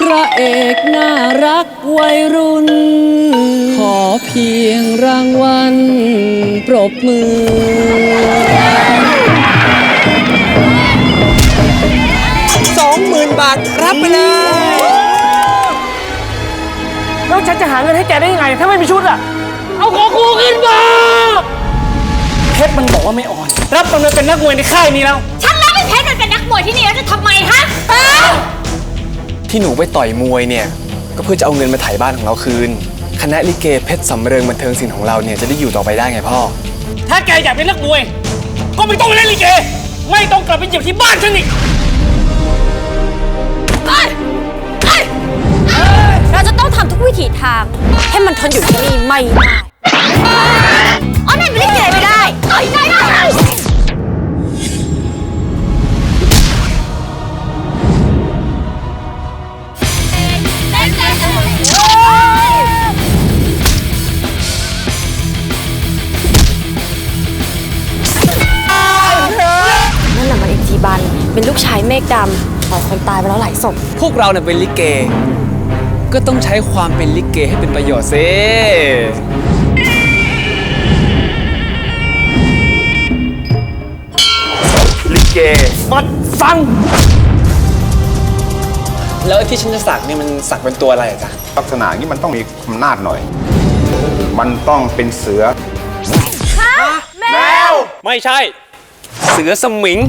พระเอกน่ารักวัยรุ่น ขอเพียงรางวัลปรบมือ สองหมื่นบาทรับไปเลย แล้วฉันจะหาเงินให้แกได้ยังไง ถ้าไม่มีชุดอะเอาของกูขึ้นมาเพชรมันบอกว่าไม่อ่อน รับมันมาเป็นนักมวยในค่ายนี้แล้ว ฉันรับเป็นเพชรมันเป็นนักมวยที่นี่แล้วจะทำไมฮะ ที่หนูไปต่อยมวยเนี่ย ก็เพื่อจะเอาเงินมาถ่ายบ้านของเราคืน คณะลิเกเพชรสำเริงบันเทิงศิลป์ของเราเนี่ยจะได้อยู่ต่อไปได้ไงพ่อ ถ้าแกอยากเป็นนักมวย ก็ไม่ต้องไปเล่นลิเก ไม่ต้องกลับไปเหยียบที่บ้านฉันอีกเราจะต้องทำทุกวิถีทาง ให้มันทนอยู่ที่นี่ไม่ได้ เป็นลูกชายเมฆดำต่อยคนตายไปแล้วหลายศพ พวกเราเนี่ยเป็นลิเก ก็ต้องใช้ความเป็นลิเกให้เป็นประโยชน์สิลิเกมัดฟัง แล้วไอ้ที่ฉันจะสักเนี่ยมันสักเป็นตัวอะไรอะจ๊ะ ลักษณะนี้มันต้องมีอำนาจหน่อย มันต้องเป็นเสือ ไม่ใช่ เสือสมิง